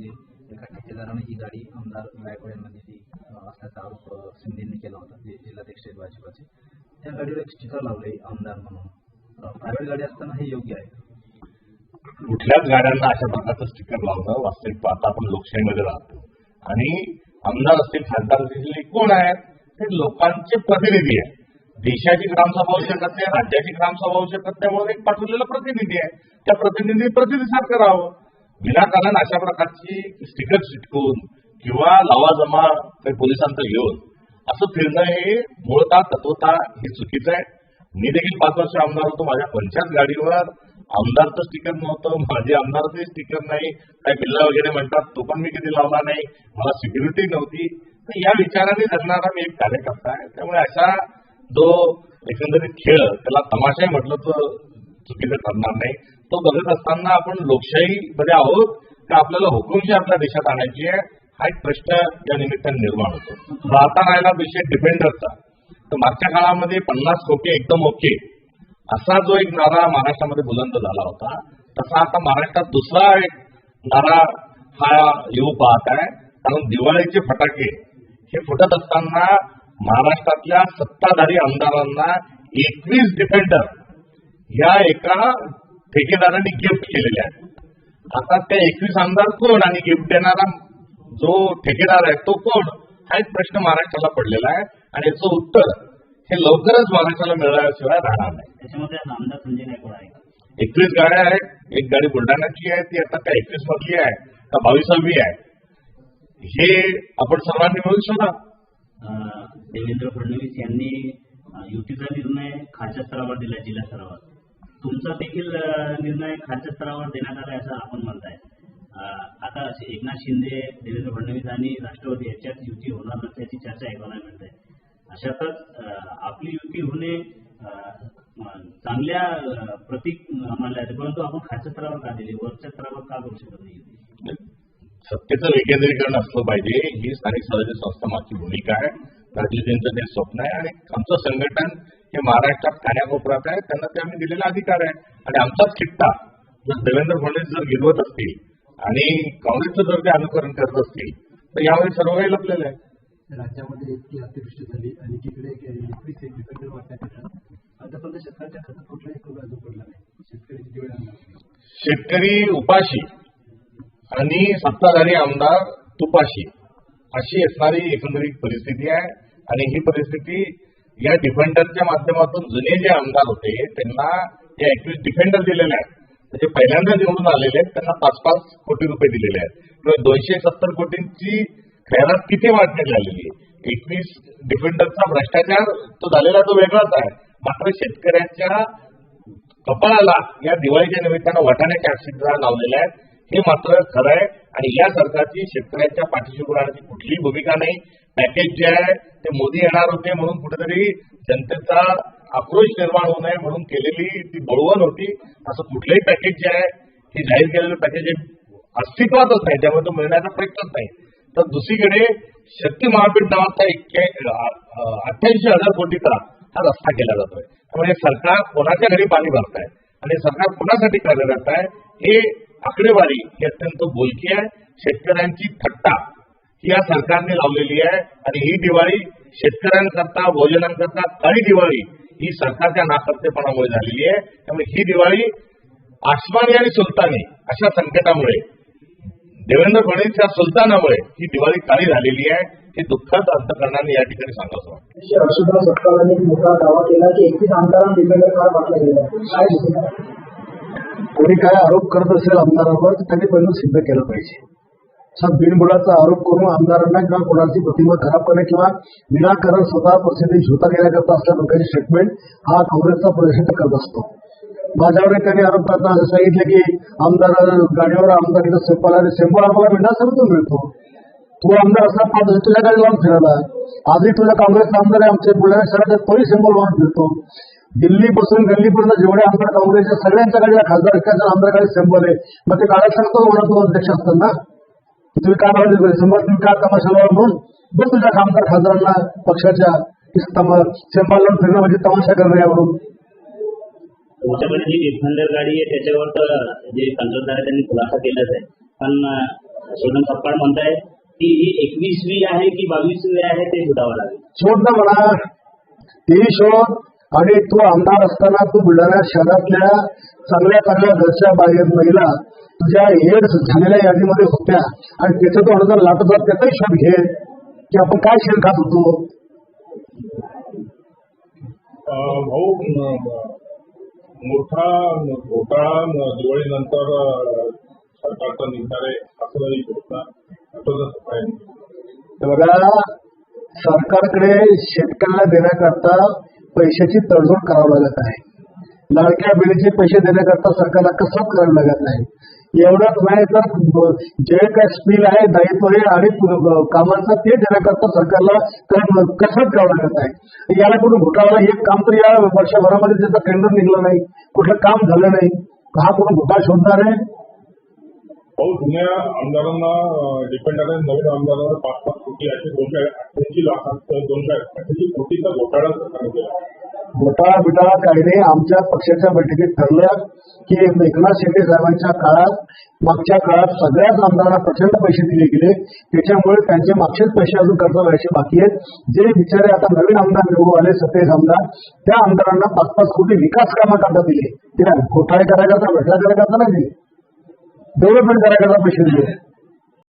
मध्ये एका ठेकेदाराने ही गाडी आमदार गायकवाड यांना दिली असल्याचा आरोप शिंदेंनी केला होता जे जिल्हाध्यक्ष आहेत भाजपाचे. त्या गाडीवर एक स्टिकर लावले आमदार म्हणून. प्रायव्हेट गाडी असताना हे योग्य आहे कुठल्याच गाड्यांना अशा प्रकारचं स्टिकर लावणं वास्तविक पाहता आपण लोकशाहीमध्ये राहतो. आणि आमदार असतील खासदार असतील कोण आहेत? ते लोकांचे प्रतिनिधी आहेत. देशाची ग्रामसभा होऊ शकत नाही राज्याची ग्रामसभा होऊ शकत नाही म्हणून एक पाठवलेला प्रतिनिधी आहे. त्या प्रतिनिधी प्रतिसाद राहावं विनाकारण अशा प्रकारची स्टिकर चिटकून किंवा लवाजमा काही पोलिसांचं घेऊन असं फिरणं हे मूळतः तत्वता हे चुकीचं आहे. मी देखील पाच वर्ष आमदार होतो. माझ्या पंचायत गाडीवर आमदारचं स्टिकर नव्हतं. माझे आमदारचे स्टिकर नाही. काही बिल्ला वगैरे म्हणतात तो पण मी कधी लावला नाही. मला सिक्युरिटी नव्हती. तर या विचाराने जगणारा मी एक कार्यकर्ता आहे. त्यामुळे अशा जो एकंदरीत खेळ त्याला तमाशा म्हटलं तर चुकीचं ठरणार नाही. तो बघत असताना आपण लोकशाहीमध्ये आहोत का आपल्याला हुकुमशी आपल्या देशात आणायची आहे. हा एक प्रश्न या निमित्ताने निर्माण होतो. राहता राहिला विषय डिपेंडरचा तर मागच्या काळामध्ये पन्नास कोटी एकदम ओके. असा जो एक नारा महाराष्ट्रामध्ये बुलंद झाला होता तसा आता महाराष्ट्रात दुसरा एक नारा हा येऊ पाहत आहे. कारण दिवाळीचे फटाके हे फुटत असताना महाराष्ट्रातल्या सत्ताधारी आमदारांना एकवीस डिफेंडर या एका ठेकेदारांनी गिफ्ट केलेले आहेत आता त्या एकवीस आमदार कोण आणि गिफ्ट देणारा जो ठेकेदार आहे तो कोण? हा एक प्रश्न महाराष्ट्राला पडलेला आहे. आणि याचं उत्तर हे लवकरच महाराष्ट्राला मिळाल्याशिवाय राहणार नाही. त्याच्यामध्ये? एकवीस गाड्या आहेत. एक गाडी बुलढाण्याची आहे ती आता का एकवीस मधली आहे. का बावीसावी आहे. हे आपण सर्वांनी मिळून शोधा अं, देवेंद्र फडणवीस यांनी युतीचा निर्णय खालच्या स्तरावर दिला जिल्हा स्तरावर. तुमचा देखील निर्णय खालच्या स्तरावर देण्यात आला असं आपण म्हणताय. आता एकनाथ शिंदे देवेंद्र फडणवीस आणि राष्ट्रवादी याच्यात युती होणार नसल्याची चर्चा ऐकायला मिळते अशातच आपली युती होणे चांगल्या प्रतीक मानल्या जाते परंतु आपण खालच्या स्तरावर का दिली? वरच्या स्तरावर का करू शकत नाही? सत्तेचं विकेंद्रीकरण असलं पाहिजे. ही स्थानिक स्वराज्य संस्था माझी भूमिका आहे. राजनीतींचं ते स्वप्न आहे आणि आमचं संघटन हे महाराष्ट्रात कान्याकोपऱ्यात आहे त्यांना ते आम्ही दिलेला अधिकार आहे. आणि आमचाच खिट्टा जर देवेंद्र फडणवीस जर गिरवत असतील आणि काँग्रेसचं जर ते अनुकरण करत असतील तर यावेळी सर्व काही लपलेलं आहे. राज्यामध्ये इतकी अतिवृष्टी झाली आणि तिकडे शेतकऱ्याच्या खात्यात कुठलाही अजून पडला नाही. वेळ शेतकरी उपाशी आणि सत्ताधारी आमदार तुपाशी. अशी असणारी एकंदरीत परिस्थिती आहे आणि ही परिस्थिती या डिफेंडरच्या माध्यमातून जुने जे आमदार होते त्यांना जे एकवीस डिफेंडर दिलेले आहेत म्हणजे पहिल्यांदा निवडून आलेले आहेत त्यांना पाच पाच कोटी रुपये दिलेले आहेत. किंवा दोनशे सत्तर कोटींची खैरात किती वाटण्यात आलेली आहे? एकवीस डिफेंडरचा भ्रष्टाचार तो झालेला तो वेगळाच आहे. मात्र शेतकऱ्याच्या कपाळाला या दिवाळीच्या निमित्तानं वाटाण्याच्या अक्षिता लावलेल्या आहेत. हे मात्र खरं आहे आणि या सरकारची शेतकऱ्यांच्या पाठीशी उभं राहण्याची कुठलीही भूमिका नाही. पॅकेज जे आहे ते मोदी येणार होते म्हणून कुठेतरी जनतेचा आक्रोश निर्माण होऊ नये म्हणून केलेली ती बळवण होती. असं कुठलंही पॅकेज जे आहे हे जाहीर केलेलं पॅकेज हे अस्तित्वातच नाही त्यामुळे तो मिळण्याचा प्रयत्नच नाही. तर दुसरीकडे शक्ती महापीठ नावाचा अठ्ठ्याऐंशी हजार कोटीचा हा रस्ता केला जातोय. त्यामुळे सरकार कोणाच्या घरी पाणी भरत आहे आणि सरकार कोणासाठी कार्यरत आहे हे आकडेवारी ही अत्यंत बोलकी आहे. शेतकऱ्यांची थट्टा ही या सरकारने लावलेली आहे. आणि ही दिवाळी शेतकऱ्यांकरता भोजनांकरता काळी दिवाळी ही सरकारच्या नाकर्तेपणामुळे झालेली आहे. त्यामुळे ही दिवाळी आसमानी आणि सुलतानी अशा संकेतामुळे देवेंद्र फडणवीस या सुलतानामुळे ही दिवाळी काळी झालेली आहे. हे दुःखद अंतकरणाने या ठिकाणी सांगावं कोणी काय आरोप करत असेल आमदारांवर तर त्यांनी पहिलं सिद्ध केलं पाहिजे. असा बिनबुडाचा आरोप करून आमदारांना किंवा कोणाची प्रतिमा खराब करणे किंवा विनाकारण स्वतः प्रसिद्धी झोता घेण्याकरता असल्या प्रकारचे स्टेटमेंट हा काँग्रेसचा परिषद करत असतो. माझ्यावर त्यांनी आरोप करताना सांगितले की आमदार गाडीवर आमदार इथं सेंपल आणि सेंपल आम्हाला मिळणार मिळतो? तू आमदार असला पाच तुझ्या गाडी लावून फिरला आजही तुझ्या काँग्रेसचा आमदार आहे आमच्या बुलढाणा शहरात तोही सिंबल लावून फिरतो. दिल्लीपासून गल्लीपर्यंत जेवढे आमदार काँग्रेसच्या सगळ्यांच्या गाडीला खासदार एकाच्या आमदार गाडी सेंपल आहे. मग ते काढायला सांगतो म्हणा तू अध्यक्ष असताना. ना काय लावले सिंबल तुम्ही काय तमाशा लावा म्हणून बस तुझ्या आमदार खासदारांना पक्षाच्या सिंबल लावून फिरणं म्हणजे तमाशा करणं यावरून. तुमच्याकडे जी डिफेंडर गाडी आहे त्याच्यावर तर जे कंत्राटदार आहे त्यांनी खुलासा केलाच आहे. पण सोनम सपकाळ म्हणताय की ही एकवीसवी आहे की बावीसवी आहे ते शोधावं लागेल. शोध ना म्हणा तेही शोध आणि तू आमदार असताना तू बुलढाणा शहरातल्या चांगल्या चांगल्या घरच्या बाहेर महिला तुझ्या एड्स झालेल्या यादीमध्ये होत्या. आणि त्याचं तो अनुदान लाटत होता त्याचाही शोध घे. की आपण काय शेण खात होतो? भाऊ मोठा घोटाळा दिवाळीनंतर सरकारचा निर्धार आहे असं घोषणा बघा सरकारकडे शेतकऱ्याला देण्याकरता पैशाची तडजोड करावं लागत आहे. लाडक्या बिडीचे पैसे देण्याकरता सरकारला कसरत करावी लागत नाही? एवढंच नाही तर जे काय स्पील आहे दायित्व आहे आणि कामांचं ते देण्याकरता सरकारला कर- कसरत करावं लागत आहे. याला कुठं घोटाळा एक काम तर या वर्षभरामध्ये त्याचं टेंडर निघलं नाही. कुठलं काम झालं नाही. हा कुठं घोटाळा शोधणार आहे? भाऊ जुन्या आमदारांना डिपेंड आहे नवीन आमदारांना पाच पाच कोटी असे दोनशे अठ्ठ्याऐंशी लाखांचं दोनशे अठ्ठ्याऐंशी कोटीचा घोटाळा सरकारने केला घोटाळा बिटाळा काही नाही. आमच्या पक्षाच्या बैठकीत ठरलं की एकनाथ शिंदे साहेबांच्या काळात मागच्या काळात सगळ्याच आमदारांना प्रचंड पैसे दिले गेले. त्याच्यामुळे त्यांचे मागचेच पैसे अजून कर्ज व्हायचे बाकी आहेत. जे बिचारे आता नवीन आमदार निवडून आले सत्तेस आमदार त्या आमदारांना पाच पाच कोटी विकास कामाकरता दिले. ते घोटाळे करायकरता भेटला करायकरता नाही दिले. डेव्हलपमेंट करायला पैसे दिले.